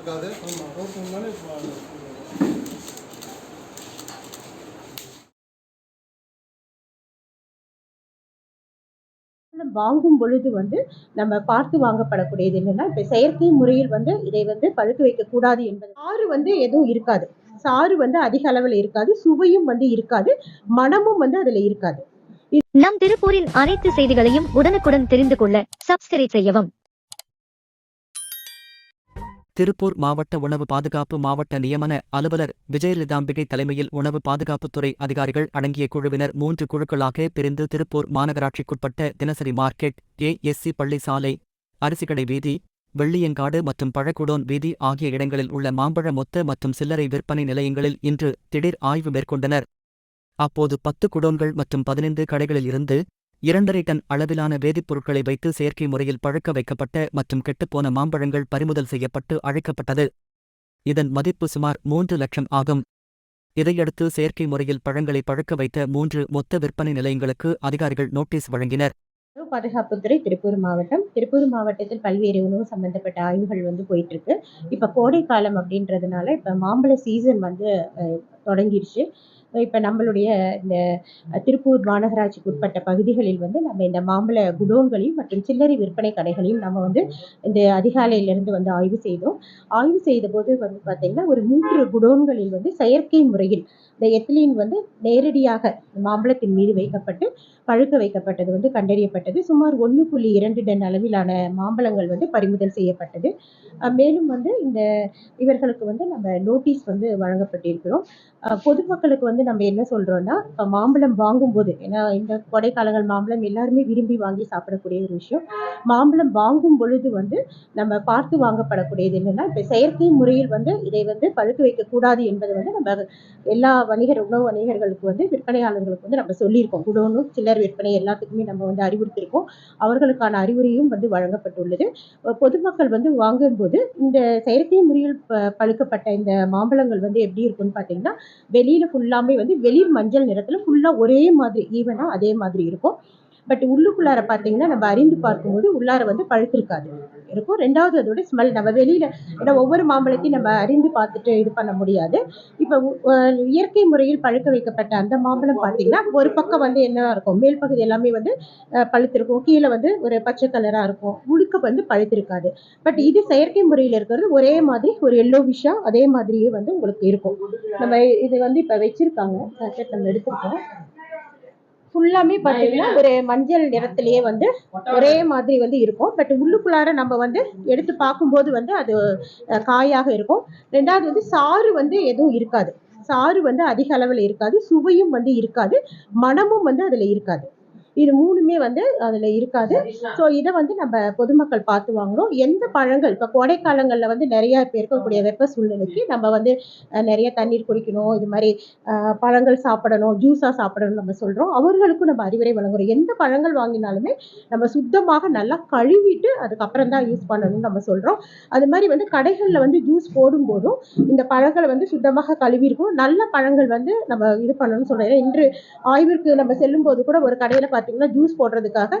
இருக்காது. ஆமாம் வாங்கும் பொழுது வந்து நம்ம பார்த்து வாங்கப்படக்கூடியது என்னன்னா இப்போ செயற்கை முறையில் வந்து இதை வந்து பழுக்க வைக்கக்கூடாது என்பது. சாறு வந்து எதுவும் இருக்காது. சாறு வந்து அதிக அளவில் இருக்காது. சுவையும் வந்து இருக்காது. மனமும் வந்து அதில் இருக்காது. நம் திருப்பூரின் அனைத்து செய்திகளையும் உடனுக்குடன் தெரிந்து கொள்ள சப்ஸ்கிரைப் செய்யவும். திருப்பூர் மாவட்ட உணவு பாதுகாப்பு மாவட்ட நியமன அலுவலர் விஜயலலிதாம்பிகை தலைமையில் உணவு பாதுகாப்புத்துறை அதிகாரிகள் அடங்கிய குழுவினர் மூன்று குழுக்களாக பிரிந்து திருப்பூர் மாநகராட்சிக்குட்பட்ட தினசரி மார்க்கெட் ஏஎஸ்சி பள்ளி சாலை அரிசிக்கடை வீதி வெள்ளியங்காடு மற்றும் பழக்குடோன் வீதி ஆகிய இடங்களில் உள்ள மாம்பழ மொத்த மற்றும் சில்லறை விற்பனை நிலையங்களில் இன்று திடீர் ஆய்வு மேற்கொண்டனர். அப்போது பத்து குடோன்கள் மற்றும் பதினைந்து கடைகளில் இருந்து இரண்டரை டன் அளவிலான வேதிப்பொருட்களை வைத்து செயற்கை முறையில் பழுக்க வைக்கப்பட்ட மற்றும் கெட்டுப்போன மாம்பழங்கள் பறிமுதல் செய்யப்பட்டு அழைக்கப்பட்டது. இதன் மதிப்பு சுமார் மூன்று லட்சம் ஆகும். இதையடுத்து செயற்கை முறையில் பழங்களை பழுக்க வைத்த மூன்று மொத்த விற்பனை நிலையங்களுக்கு அதிகாரிகள் நோட்டீஸ் வழங்கினர். உணவு பாதுகாப்புத்துறை திருப்பூர் மாவட்டம். திருப்பூர் மாவட்டத்தில் பல்வேறு உணவு சம்பந்தப்பட்ட ஆய்வுகள் வந்து போயிட்டு இருக்கு இப்போ கோடை காலம் அப்படின்றதுனால இப்போ மாம்பழ சீசன் வந்து தொடங்கிடுச்சு. தொடங்கிருச்சு இப்போ நம்மளுடைய இந்த திருப்பூர் மாநகராட்சிக்கு உட்பட்ட பகுதிகளில் வந்து நம்ம இந்த மாம்பழ குடோன்களையும் மற்றும் சில்லறை விற்பனை கடைகளையும் நம்ம வந்து இந்த அதிகாலையிலிருந்து வந்து ஆய்வு செய்தோம். ஆய்வு செய்த போது வந்து பார்த்திங்கன்னா ஒரு மூன்று குடோன்களில் வந்து செயற்கை முறையில் இந்த எத்திலீன் வந்து நேரடியாக மாம்பழத்தின் மீது வைக்கப்பட்டு பழுக்க வைக்கப்பட்டது வந்து கண்டறியப்பட்டது. சுமார் ஒன்று புள்ளி இரண்டு டன் அளவிலான மாம்பழங்கள் வந்து பறிமுதல் செய்யப்பட்டது. மேலும் வந்து இந்த இவர்களுக்கு வந்து நம்ம நோட்டீஸ் வந்து வழங்கப்பட்டிருக்கிறோம். பொதுமக்களுக்கு வந்து நம்ம என்ன சொல்றோம்னா இப்போ மாம்பழம் வாங்கும்போது ஏன்னா இந்த கொடைக்காலங்கள் மாம்பழம் எல்லாருமே விரும்பி வாங்கி சாப்பிடக்கூடிய ஒரு விஷயம். மாம்பழம் வாங்கும் பொழுது வந்து நம்ம பார்த்து வாங்கப்படக்கூடியது என்னன்னா இப்போ செயற்கை முறையில் வந்து இதை வந்து பழுக்க வைக்கக்கூடாது என்பது வந்து நம்ம எல்லா வணிகர் உணவு வணிகர்களுக்கு வந்து விற்பனையாளர்களுக்கு வந்து நம்ம சொல்லியிருக்கோம். குடோனும் சில்லறை விற்பனை எல்லாத்துக்குமே நம்ம வந்து அறிவுறுத்தியிருக்கோம். அவர்களுக்கான அறிவுரையும் வந்து வழங்கப்பட்டுள்ளது. பொதுமக்கள் வந்து வாங்கும்போது இந்த செயற்கை முறையில் பழுக்கப்பட்ட இந்த மாம்பழங்கள் வந்து எப்படி இருக்கும்னு பார்த்தீங்கன்னா வெளியில ஃபுல்லாமே வந்து வெளிர் மஞ்சள் நிறத்துல ஃபுல்லா ஒரே மாதிரி ஈவனா அதே மாதிரி இருக்கும். பட் உள்ளுக்குள்ளார பார்த்தீங்கன்னா நம்ம அறிந்து பார்க்கும்போது உள்ளார வந்து பழுத்திருக்காது. இருக்கும். ரெண்டாவது அதோட ஸ்மெல் நம்ம வெளியில ஏன்னா ஒவ்வொரு மாம்பழத்தையும் நம்ம அறிந்து பார்த்துட்டு இது பண்ண முடியாது. இப்போ இயற்கை முறையில் பழுக்க வைக்கப்பட்ட அந்த மாம்பழம் பார்த்தீங்கன்னா ஒரு பக்கம் வந்து என்ன இருக்கும்? மேல் பகுதி எல்லாமே வந்து அஹ், பழுத்திருக்கும். கீழே வந்து ஒரு பச்சை கலராக இருக்கும். முழுக்க வந்து பழுத்திருக்காது. பட் இது செயற்கை முறையில் இருக்கிறது. ஒரே மாதிரி ஒரு எல்லோ விஷா அதே மாதிரியே வந்து உங்களுக்கு இருக்கும். நம்ம இது வந்து இப்போ வச்சிருக்காங்க. நம்ம எடுத்திருக்கோம். ஃபுல்லாமே பார்த்தீங்கன்னா ஒரு மஞ்சள் நிறத்திலேயே வந்து ஒரே மாதிரி வந்து இருக்கும். பட் உள்ளுக்குள்ளார நம்ம வந்து எடுத்து பார்க்கும்போது வந்து அது காயாக இருக்கும். ரெண்டாவது வந்து சாறு வந்து எதுவும் இருக்காது. சாறு வந்து அதிக அளவில் இருக்காது. சுவையும் வந்து இருக்காது. மனமும் வந்து அதில் இருக்காது. இது மூணுமே வந்து அதில் இருக்காது. ஸோ இதை வந்து நம்ம பொதுமக்கள் பார்த்து வாங்குறோம் எந்த பழங்கள் இப்போ கோடைக்காலங்களில் வந்து நிறைய இப்போ இருக்கக்கூடிய வெப்ப சூழ்நிலைக்கு நம்ம வந்து நிறைய தண்ணீர் குடிக்கணும். இது மாதிரி பழங்கள் சாப்பிடணும் ஜூஸாக சாப்பிடணும் நம்ம சொல்கிறோம் அவர்களுக்கும் நம்ம அறிவுரை வழங்குறோம். எந்த பழங்கள் வாங்கினாலுமே நம்ம சுத்தமாக நல்லா கழுவிட்டு அதுக்கப்புறம் தான் யூஸ் பண்ணணும்னு நம்ம சொல்கிறோம் அது மாதிரி வந்து கடைகளில் வந்து ஜூஸ் போடும்போதும் இந்த பழங்களை வந்து சுத்தமாக கழுவிருக்கும் நல்ல பழங்கள் வந்து நம்ம இது பண்ணணும்னு சொல்கிறோம் இன்று ஆய்விற்கு நம்ம செல்லும்போது கூட ஒரு கடையில் பார்த்தீங்கன்னா ஜூஸ் போடுறதுக்காக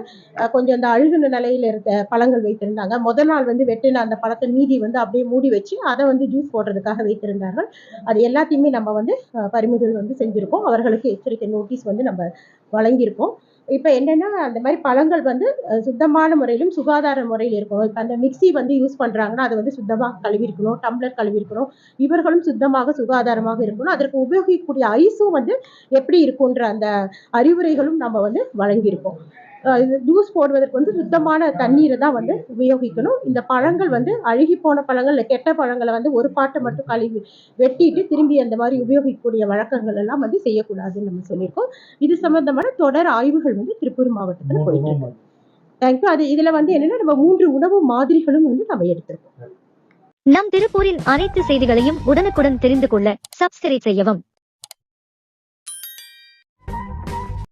கொஞ்சம் அந்த அழுகுன நிலையில் இருந்த பழங்கள் வைத்திருந்தாங்க. முதல் நாள் வந்து வெட்டின அந்த பழத்தை மீதி வந்து அப்படியே மூடி வச்சு அதை வந்து ஜூஸ் போடுறதுக்காக வைத்திருந்தார்கள். அது எல்லாத்தையுமே நம்ம வந்து பறிமுதல் வந்து செஞ்சுருக்கோம். அவர்களுக்கு எச்சரிக்கை நோட்டீஸ் வந்து நம்ம வழங்கியிருக்கோம். இப்போ என்னென்னா அந்த மாதிரி பழங்கள் வந்து சுத்தமான முறையிலும் சுகாதார முறையில் இருக்கணும். இப்போ அந்த மிக்ஸி வந்து யூஸ் பண்ணுறாங்கன்னா அதை வந்து சுத்தமாக கழுவிருக்கணும் டம்ளர் கழுவிருக்கணும். இவர்களும் சுத்தமாக சுகாதாரமாக இருக்கணும். அதற்கு உபயோகிக்கக்கூடிய ஐஸும் வந்து எப்படி இருக்குன்ற அந்த அறிவுரைகளும் நம்ம வந்து வழங்கியிருக்கோம். இது ஜூஸ் போடுவதற்கு வந்து சுத்தமான தண்ணீரை தான் வந்து உபயோகிக்கணும். இந்த பழங்கள் வந்து அழுகி போன பழங்கள் இல்லை கெட்ட பழங்களை வந்து ஒரு பாட்டை மட்டும் கழுவி வெட்டிட்டு திரும்பி அந்த மாதிரி உபயோகிக்கக்கூடிய வழக்கங்கள் எல்லாம் வந்து செய்யக்கூடாதுன்னு நம்ம சொல்லியிருக்கோம். இது சம்பந்தமான தொடர் ஆய்வுகள் வந்து திருப்பூர் மாவட்டத்தில் போயிட்டு இருக்கு. தேங்க்யூ அது இதுல வந்து என்னன்னா நம்ம மூன்று உணவு மாதிரிகளும் வந்து நம்ம எடுத்திருக்கோம். நம் திருப்பூரின் அனைத்து செய்திகளையும் உடனுக்குடன் தெரிந்து கொள்ள சப்ஸ்கிரைப் செய்யவும்.